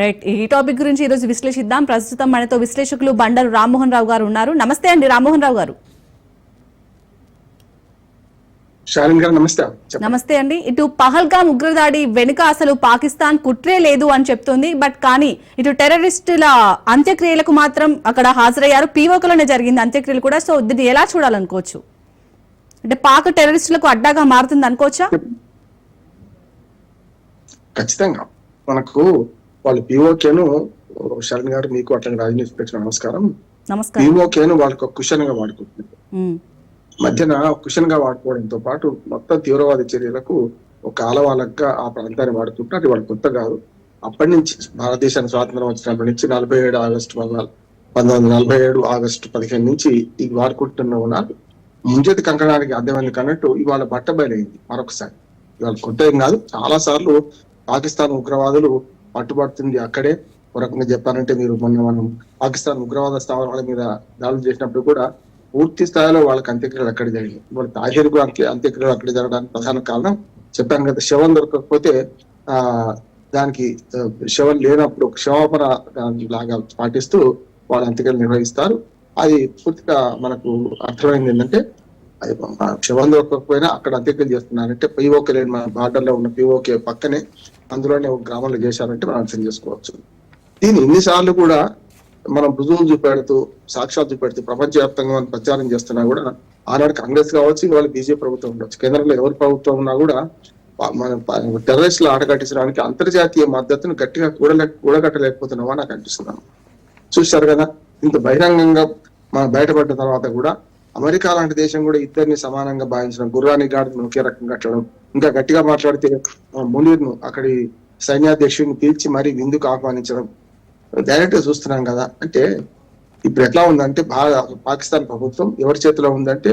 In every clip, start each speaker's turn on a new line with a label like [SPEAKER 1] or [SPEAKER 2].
[SPEAKER 1] Right. ఈ topic గురించి ఈరోజు విశ్లేషిద్దాం. ప్రస్తుతం మనతో విశ్లేషకులు బండరు రామ్మోహన్ రావు గారు ఉన్నారు. నమస్తే అండి రామ్మోహన్ రావు గారు.
[SPEAKER 2] నమస్తే.
[SPEAKER 1] అండి. ఇటు పహల్గాం ఉగ్రదాడి వెనుక అసలు పాకిస్తాన్ కుట్రే లేదు అని చెప్తుంది. బట్ కానీ ఇటు టెర్రరిస్టుల అంత్యక్రియలకు మాత్రం అక్కడ హాజరయ్యారు. పీఓకలోనే జరిగింది అంత్యక్రియలు కూడా. సో దీన్ని ఎలా చూడాలనుకోవచ్చు? అంటే పాక్ టెర్రరిస్టులకు అడ్డాగా మారుతుంది అనుకోవచ్చా
[SPEAKER 2] ఖచ్చితంగా. మనకు వాళ్ళు పిఓకేను శరణ్ గారు మీకు అట్లా రాజనీతి పెట్టిన నమస్కారం. పిఓకేను వాళ్ళకి ఒక కుషన్గా వాడుకుంటుంది
[SPEAKER 1] ఉమ్,
[SPEAKER 2] మధ్యన కుషన్గా వాడుకోవడంతో పాటు మొత్తం తీవ్రవాద చర్యలకు ఒక ఆలవాలగా ఆ ప్రాంతాన్ని వాడుకుంటారు అది వాళ్ళు కొత్త కాదు. అప్పటి నుంచి భారతదేశానికి స్వాతంత్రం వచ్చినప్పటి నుంచి నలభై ఏడు ఆగస్టు పంతొమ్మిది పంతొమ్మిది వందల నలభై ఏడు ఆగస్టు పదిహేను నుంచి ఇది వాడుకుంటున్న ఉన్నారు. ముంజేతి కంకణానికి అర్థమైంది అన్నట్టు ఇవాళ బట్ట బయలైంది మరొకసారి. ఇవాళ కొత్త ఏం కాదు. చాలా సార్లు పాకిస్తాన్ ఉగ్రవాదులు పట్టుబడుతుంది అక్కడే. ఒక రకంగా చెప్పాలంటే మీరు మొన్న మనం పాకిస్తాన్ ఉగ్రవాద స్థావరాల మీద దాడులు చేసినప్పుడు కూడా పూర్తి స్థాయిలో వాళ్ళకి అంత్యక్రియలు అక్కడ జరిగాయి వాళ్ళ తాహిర్ కూడా అంత్య అంత్యక్రియలు అక్కడ జరగడానికి ప్రధాన కారణం చెప్పాను కదా శవం దొరకకపోతే ఆ దానికి శవం లేనప్పుడు ఒక క్షమాపణ లాగా పాటిస్తూ వాళ్ళ అంత్యక్రియలు నిర్వహిస్తారు. అది పూర్తిగా మనకు అర్థమైంది ఏంటంటే అది ఆ దొరకకపోయినా అక్కడ అంత్యక్రియలు చేస్తున్నారంటే పిఓకే లేని మన బార్డర్లో ఉన్న పిఓకే పక్కనే అందులోనే ఒక గ్రామంలో చేశారంటే మనం అర్థం చేసుకోవచ్చు. దీన్ని ఎన్నిసార్లు కూడా మనం రుజువులు చూపెడుతూ సాక్ష్యాలు చూపెడుతూ ప్రపంచవ్యాప్తంగా మనం ప్రచారం చేస్తున్నా కూడా ఆనాడు కాంగ్రెస్ కావచ్చు ఇవాళ బీజేపీ ప్రభుత్వం ఉండొచ్చు. కేంద్రంలో ఎవరి ప్రభుత్వం ఉన్నా కూడా మనం మన టెర్రరిస్టులు ఆటగట్టించడానికి అంతర్జాతీయ మద్దతును గట్టిగా కూడలే కూడగట్టలేకపోతున్నామా నాకు అనిపిస్తున్నాను చూశారు కదా ఇంత బహిరంగంగా మనం బయటపడ్డ తర్వాత కూడా అమెరికా లాంటి దేశం కూడా ఇద్దరిని సమానంగా భావించడం గుర్రాని గాడిని ఒకే రకంగా కట్టడం ఇంకా గట్టిగా మాట్లాడితే మునీర్ను అక్కడి సైన్యాధ్యక్షుడిని పిలిచి మరీ విందుకు ఆహ్వానించడం. డైరెక్ట్గా చూస్తున్నాం కదా అంటే ఇప్పుడు ఎట్లా ఉందంటే బాగా పాకిస్తాన్ ప్రభుత్వం ఎవరి చేతిలో ఉందంటే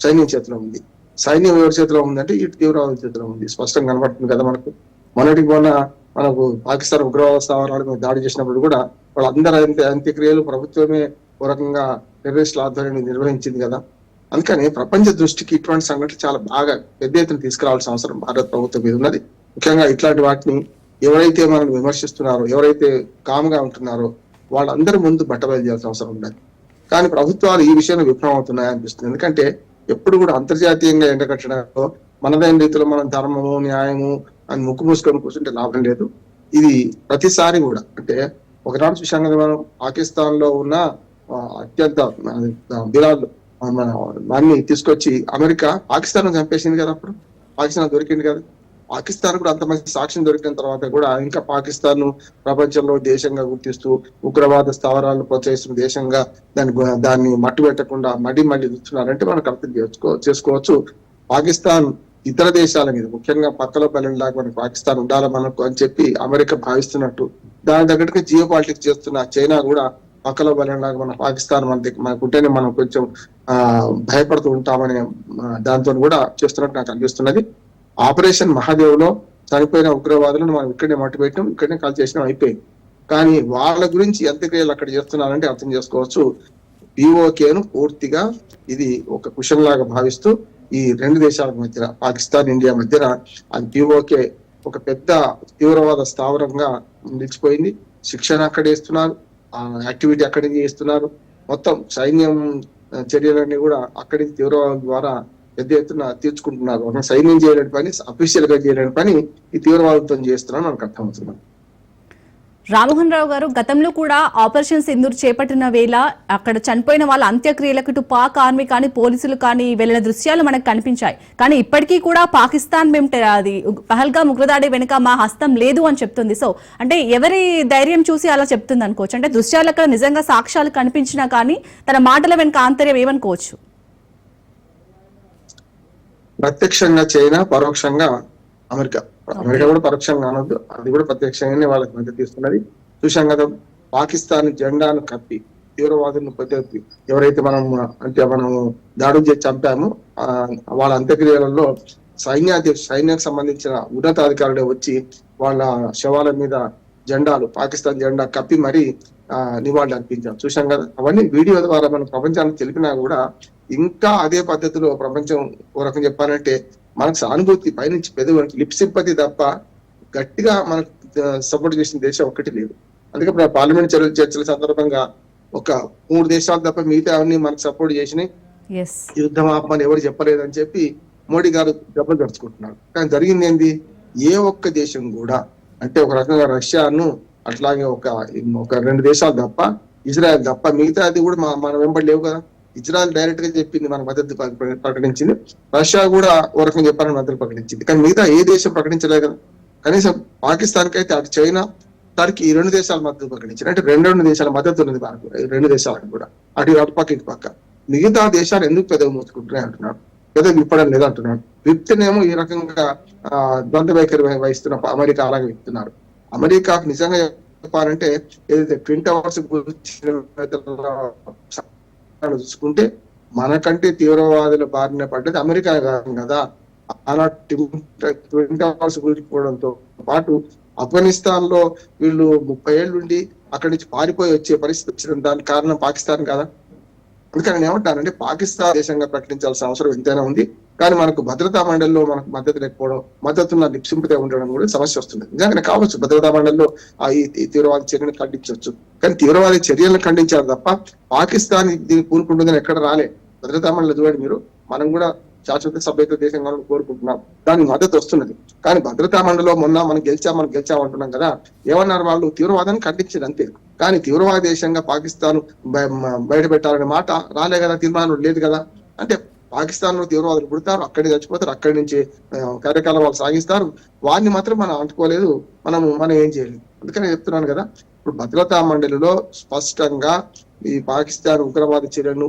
[SPEAKER 2] సైన్యం చేతిలో ఉంది. సైన్యం ఎవరి చేతిలో ఉందంటే ఇటు తీవ్రవాదుల చేతిలో ఉంది. స్పష్టంగా కనబడుతుంది కదా మనకు. మొన్నటికి మొన్న మనకు పాకిస్తాన్ ఉగ్రవాద స్థావరాల మీద దాడి చేసినప్పుడు కూడా వాళ్ళందరూ అంత్య అంత్యక్రియలు ప్రభుత్వమే ఒక రకంగా టెర్రరిస్టుల ఆధ్వర్యాన్ని నిర్వహించింది కదా. అందుకని ప్రపంచ దృష్టికి ఇటువంటి సంఘటన చాలా బాగా పెద్ద ఎత్తున తీసుకురావాల్సిన అవసరం భారత ప్రభుత్వం మీద ఉన్నది. ముఖ్యంగా ఇట్లాంటి వాటిని ఎవరైతే మనల్ని విమర్శిస్తున్నారో ఎవరైతే కామ్గా ఉంటున్నారో వాళ్ళందరి ముందు బట్టబయలు చేయాల్సిన అవసరం ఉన్నది. కానీ ప్రభుత్వాలు ఈ విషయంలో విఫలమవుతున్నాయి అనిపిస్తుంది. ఎందుకంటే ఎప్పుడు కూడా అంతర్జాతీయంగా ఎండకట్టడంలో మనదైన రీతిలో మనం ధర్మము న్యాయము అని ముక్కు మూసుకొని కూర్చుంటే లాభం లేదు. ఇది ప్రతిసారి కూడా అంటే ఒకనాడు చూసాం కదా మనం పాకిస్తాన్లో ఉన్న అత్యంత ఆ, బిలాల్ మన తీసుకొచ్చి అమెరికా పాకిస్తాన్ చంపేసింది కదా అప్పుడు. పాకిస్తాన్ దొరికింది కదా. పాకిస్తాన్ కూడా అంత మంచి సాక్ష్యం దొరికిన తర్వాత కూడా ఇంకా పాకిస్తాన్ను ప్రపంచంలో దేశంగా గుర్తిస్తూ ఉగ్రవాద స్థావరాలను ప్రోత్సహిస్తున్న దేశంగా దాన్ని గు- దాన్ని మట్టి పెట్టకుండా మడి మళ్ళీ చూస్తున్నారంటే మనకు అర్థం చేసుకో చేసుకోవచ్చు. పాకిస్తాన్ ఇతర దేశాల మీద ముఖ్యంగా పక్కలో పల్లెలాగా మనకి పాకిస్తాన్ ఉండాలి మనకు అని చెప్పి అమెరికా భావిస్తున్నట్టు. దాని తగ్గట్టుగా జియో పాలిటిక్స్ చేస్తున్న చైనా కూడా పక్కలో బలంలాగా మన పాకిస్తాన్ మన దగ్గర మనకు ఉంటేనే మనం కొంచెం ఆ భయపడుతూ ఉంటామనే దాంతో కూడా చేస్తున్నట్టు నాకు అనిపిస్తున్నది. ఆపరేషన్ మహాదేవ్లో చనిపోయిన ఉగ్రవాదులను మనం ఇక్కడే మట్టి పెట్టాం ఇక్కడనే కాల్ చేసినాం అయిపోయింది. కానీ వాళ్ళ గురించి అంత్యక్రియలు అక్కడ చేస్తున్నారంటే అర్థం చేసుకోవచ్చు. పిఓకేను పూర్తిగా ఇది ఒక కుషన్ లాగా భావిస్తూ ఈ రెండు దేశాల మధ్య పాకిస్తాన్ ఇండియా మధ్యన అది పిఓకే ఒక పెద్ద తీవ్రవాద స్థావరంగా నిలిచిపోయింది. శిక్షణ అక్కడే ఇస్తున్నారు యాక్టివిటీ అక్కడికి చేస్తున్నారు. మొత్తం సైన్యం చర్యలన్నీ కూడా అక్కడి తీవ్రవాదం ద్వారా పెద్ద ఎత్తున తీర్చుకుంటున్నారు. సైన్యం చేయలేని పని అఫీషియల్గా చేయలేని పని ఈ తీవ్రవాదంతో చేస్తున్నారు నాకు అర్థమవుతుంది.
[SPEAKER 1] రామ్మోహన్ రావు గారు గతంలో కూడా ఆపరేషన్ సింధూర్ చేపట్టిన వేళ అక్కడ చనిపోయిన వాళ్ళ అంత్యక్రియలకు ఇటు పాక్ ఆర్మీ కానీ పోలీసులు కానీ వెళ్ళిన దృశ్యాలు మనకు కనిపించాయి. కానీ ఇప్పటికీ కూడా పాకిస్తాన్ మేము అది పహల్గా పహల్గాం ఉగ్రదాడి వెనుక మా హస్తం లేదు అని చెప్తుంది. సో అంటే ఎవరి ధైర్యం చూసి అలా చెప్తుంది అనుకోవచ్చు. అంటే దృశ్యాలు అక్కడ నిజంగా సాక్ష్యాలు కనిపించినా కానీ తన మాటల వెనుక ఆంతర్యం ఏమనుకోవచ్చు?
[SPEAKER 2] ప్రత్యక్షంగా చైనా పరోక్షంగా అమెరికా. అమెరికా కూడా పరోక్షంగా అనొద్దు అది కూడా ప్రత్యక్షంగానే వాళ్ళకి మద్దతు ఇస్తున్నది. చూశాం కదా పాకిస్తాన్ జెండాను కప్పి తీవ్రవాదులను పద్ధతి ఎవరైతే మనం అంటే మనం దాడులు చేసి చంపామో వాళ్ళ అంత్యక్రియలలో సైన్యాధ్యక్ష సైన్యానికి సంబంధించిన ఉన్నతాధికారులే వచ్చి వాళ్ళ శవాల మీద జెండాలు పాకిస్తాన్ జెండా కప్పి మరీ ఆ, నివాళులు అర్పించారు. చూశాం కదా అవన్నీ వీడియో ద్వారా మనం ప్రపంచానికి తెలిపినా కూడా ఇంకా అదే పద్ధతిలో ప్రపంచం ఓ రకం చెప్పాలంటే మనకు సానుభూతి పైనుంచి పెదవి లిప్ సింపతి తప్ప గట్టిగా మనకు సపోర్ట్ చేసిన దేశం ఒకటి లేదు. అందుకే ఇప్పుడు పార్లమెంట్ చర్చల చర్చల సందర్భంగా ఒక మూడు దేశాలు తప్ప మిగతా అన్ని మనకు సపోర్ట్ చేసినాయి. యుద్ధం ఆపమని ఎవరు చెప్పలేదని చెప్పి మోడీ గారు దెబ్బలు తెరుచుకుంటున్నారు కానీ జరిగింది ఏంది? ఏ ఒక్క దేశం కూడా అంటే ఒక రకంగా రష్యాను అట్లాగే ఒక ఒక రెండు దేశాలు తప్ప ఇజ్రాయెల్ తప్ప మిగతా అది కూడా మన వెంబడి లేవు కదా. ఇజ్రాయల్ డైరెక్ట్గా చెప్పింది మన మద్దతు ప్రకటించింది. రష్యా కూడా ఒక రకంగా చెప్పాలని మద్దతు ప్రకటించింది. కానీ మిగతా ఏ దేశం ప్రకటించలేదు కదా. కనీసం పాకిస్తాన్కి అయితే అటు చైనా టర్కీ ఈ రెండు దేశాల మద్దతు ప్రకటించారు అంటే రెండు రెండు దేశాల మద్దతు ఉన్నది మనకు రెండు దేశాలకు కూడా. అటు అటు పక్క ఇటు పక్క. మిగతా దేశాలు ఎందుకు పెదవి మూసుకుంటున్నాయి అంటున్నాడు. పెదవి విప్పడం లేదు అంటున్నాడు. విప్తేనేమో ఈ రకంగా ఆ, ద్వంద్వ వైఖరి వహిస్తున్న అమెరికా అలాగే విప్తున్నారు. అమెరికాకు నిజంగా చెప్పాలంటే ఏదైతే ట్విన్ టవర్స్ చూసుకుంటే మనకంటే తీవ్రవాదుల బారిన పడ్డది అమెరికా కాదు. కదా ఆనాటి ట్విన్ టవర్స్ కూలిపోవడంతో పాటు ఆఫ్ఘనిస్తాన్లో వీళ్ళు ముప్పై ఏళ్ళుండి అక్కడి నుంచి పారిపోయి వచ్చే పరిస్థితి వచ్చిన దానికి కారణం పాకిస్తాన్ కదా. అందుకని నేను ఏమంటానంటే పాకిస్తాన్ దేశంగా ప్రకటించాల్సిన అవసరం ఎంతైనా ఉంది. కానీ మనకు భద్రతా మండలిలో మనకు మద్దతు లేకపోవడం మద్దతున్న నిక్షింపితే ఉండడం కూడా సమస్య వస్తుంది. నిజంగానే కావచ్చు భద్రతా మండలిలో ఆ ఈ తీవ్రవాద చర్యను ఖండించవచ్చు. కానీ తీవ్రవాద చర్యలను ఖండించారు తప్ప పాకిస్తాన్ దీన్ని కూరుకుంటుందని ఎక్కడ రాలే. భద్రతా మండలి చూడండి మీరు మనం కూడా శాశ్వత సభ్యత దేశంగా కోరుకుంటున్నాం. దానికి మద్దతు వస్తున్నది. కానీ భద్రతా మండలిలో మొన్న మనం గెలిచాం మనం గెలిచాం అంటున్నాం కదా ఏమన్నారు వాళ్ళు? తీవ్రవాదాన్ని ఖండించారు అంతే. కానీ తీవ్రవాద దేశంగా పాకిస్తాన్ బయట పెట్టాలనే మాట రాలే కదా తీర్మానం లేదు కదా. అంటే పాకిస్తాన్లో తీవ్రవాదులు పుడతారు అక్కడి చచ్చిపోతారు అక్కడి నుంచి కార్యకలాపాలు సాగిస్తారు. వారిని మాత్రం మనం అంటుకోలేదు మనం మనం ఏం చేయలేదు. అందుకని చెప్తున్నాను కదా ఇప్పుడు భద్రతా మండలిలో స్పష్టంగా ఈ పాకిస్తాన్ ఉగ్రవాద చర్యలను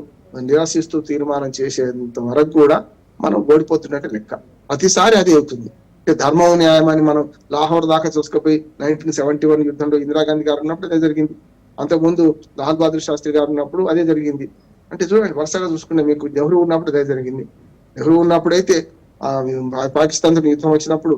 [SPEAKER 2] నిరసిస్తూ తీర్మానం చేసేంత వరకు కూడా మనం ఓడిపోతున్నట్టు లెక్క. ప్రతిసారి అదే అవుతుంది. ధర్మం న్యాయం అని మనం లాహోర్ దాకా చూసుకుపోయి నైన్టీన్ సెవెంటీ వన్ యుద్ధంలో ఇందిరాగాంధీ గారు ఉన్నప్పుడు అదే జరిగింది. అంతకుముందు లాల్ బహదూర్ శాస్త్రి గారు ఉన్నప్పుడు అదే జరిగింది. అంటే చూడండి వరుసగా చూసుకుంటే మీకు నెహ్రూ ఉన్నప్పుడు అదే జరిగింది. నెహ్రూ ఉన్నప్పుడు అయితే పాకిస్తాన్తో యుద్ధం వచ్చినప్పుడు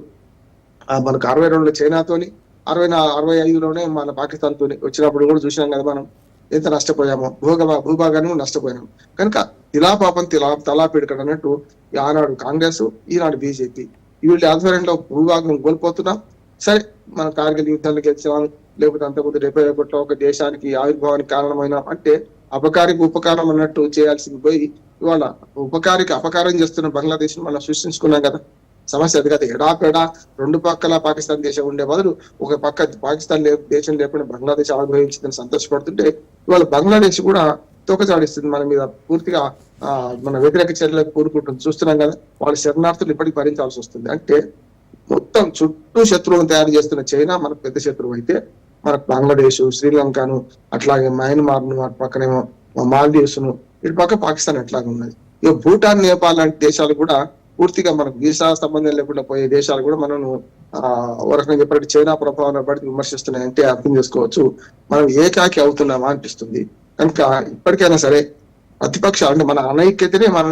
[SPEAKER 2] ఆ మనకు అరవై రెండులో చైనాతోని అరవై అరవై ఐదులోనే మన పాకిస్తాన్ తోని వచ్చినప్పుడు కూడా చూసినాం కదా మనం ఎంత నష్టపోయామో భూగ భూభాగాన్ని కూడా నష్టపోయాం కనుక తిలా పాపం తిలా తలా పిడకడు అన్నట్టు ఈ ఆనాడు కాంగ్రెస్ ఈనాడు బీజేపీ. వీళ్ళ ఆధ్వర్యంలో భూభాగం కోల్పోతున్నాం సరే మన కార్గిల్ యుద్ధాన్ని గెలిచిన లేకపోతే అంతకుముందు డెబ్బై ఒకటిలో ఒక దేశానికి ఆవిర్భావానికి కారణమైన అంటే అపకారికి ఉపకారం అన్నట్టు చేయాల్సింది పోయి ఇవాళ ఉపకారికి అపకారం చేస్తున్న బంగ్లాదేశ్ మనం సృష్టించుకున్నాం కదా. సమస్య అది కదా. ఎడాపెడా రెండు పక్కల పాకిస్తాన్ దేశం ఉండే బదులు ఒక పక్క పాకిస్తాన్ లే- దేశం లేకుండా బంగ్లాదేశ్ ఆవిర్భవించిందని సంతోషపడుతుంటే ఇవాళ బంగ్లాదేశ్ కూడా తోకచాడిస్తుంది మన మీద పూర్తిగా ఆ, మన వ్యతిరేక చర్యలకు కూరుకుంటుంది చూస్తున్నాం కదా వాళ్ళ శరణార్థులు ఇప్పటికి భరించాల్సి వస్తుంది. అంటే మొత్తం చుట్టూ శత్రువులను తయారు చేస్తున్న చైనా మనకు పెద్ద శత్రువు అయితే మనకు బంగ్లాదేశ్ శ్రీలంకను అట్లాగే మయన్మార్ను అటు పక్కనేమో మాల్దీవ్స్ను ఇటు పక్క పాకిస్తాన్ ఎట్లాగే ఉన్నది. ఇక భూటాన్ నేపాల్ లాంటి దేశాలు కూడా పూర్తిగా మనకు వీసా సంబంధం లేకుండా పోయే దేశాలు కూడా మనం ఆ ఓ రకంగా చెప్పినట్టు చైనా ప్రభావం బట్టి విమర్శిస్తున్నాయి అంటే అర్థం చేసుకోవచ్చు. మనం ఏకాకి అవుతున్నామా అనిపిస్తుంది. కనుక ఇప్పటికైనా సరే ప్రతిపక్షాలు అంటే మన అనైక్యతనే మనం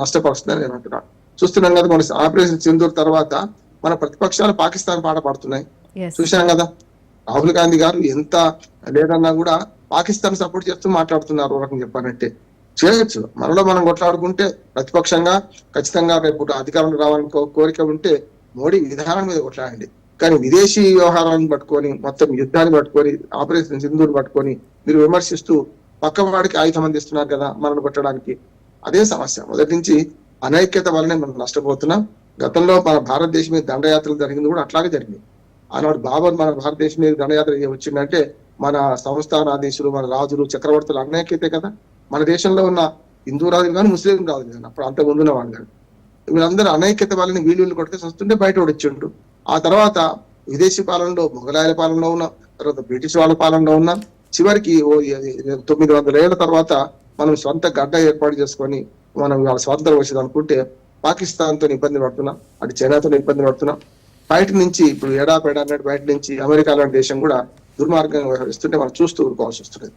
[SPEAKER 2] నష్టపరుస్తుందని నేను అంటున్నాను చూస్తున్నాం కదా మన ఆపరేషన్ సింధూర్ తర్వాత మన ప్రతిపక్షాలు పాకిస్తాన్ పాట పాడుతున్నాయి. చూశాం కదా? రాహుల్ గాంధీ గారు ఎంత లేదన్నా కూడా పాకిస్తాన్ సపోర్ట్ చేస్తూ మాట్లాడుతున్నారు రకం చెప్పారంటే చేయొచ్చు. మనలో మనం కొట్లాడుకుంటే ప్రతిపక్షంగా ఖచ్చితంగా రేపు అధికారంలో రావాలని కోరిక ఉంటే మోడీ విధానం మీద కొట్లాడండి. కానీ విదేశీ వ్యవహారాలను పట్టుకొని మొత్తం యుద్ధాన్ని పట్టుకొని ఆపరేషన్ సింధూర్ పట్టుకొని మీరు విమర్శిస్తూ పక్క వాడికి ఆయుధం అందిస్తున్నారు కదా మనల్ని కొట్టడానికి. అదే సమస్య. మొదటి నుంచి అనైక్యత వల్లనే మనం నష్టపోతున్నాం. గతంలో మన భారతదేశం మీద దండయాత్రలు జరిగింది కూడా అట్లాగే జరిగింది ఆనాడు బాబర్ మన భారతదేశం మీద దండయాత్ర వచ్చిందంటే మన సంస్థానాధీశులు మన రాజులు చక్రవర్తులు అనైక్యతే కదా. మన దేశంలో ఉన్న హిందూ రాజులు కానీ ముస్లిం రాజులు కానీ అప్పుడు అంత ముందున్న వాళ్ళు కానీ వీళ్ళందరూ అనైక్యత వాళ్ళని వీళ్ళు కొడితే వస్తుంటే బయట వచ్చిండు. ఆ తర్వాత విదేశీ పాలనలో మొఘలాయల పాలనలో ఉన్న తర్వాత బ్రిటిష్ వాళ్ళ పాలనలో ఉన్న చివరికి ఓ తొమ్మిది వందల ఏళ్ళ తర్వాత మనం సొంత గడ్డ ఏర్పాటు చేసుకొని మనం వాళ్ళ స్వాతంత్రం వచ్చింది అనుకుంటే పాకిస్తాన్తో ఇబ్బంది పడుతున్నాం అటు చైనాతో ఇబ్బంది పడుతున్నాం బయట నుంచి ఇప్పుడు ఎడాపెడా బయట నుంచి అమెరికా లాంటి దేశం కూడా దుర్మార్గంగా వ్యవహరిస్తుంటే మనం చూస్తూ ఊరుకోవాల్సి వస్తుంది.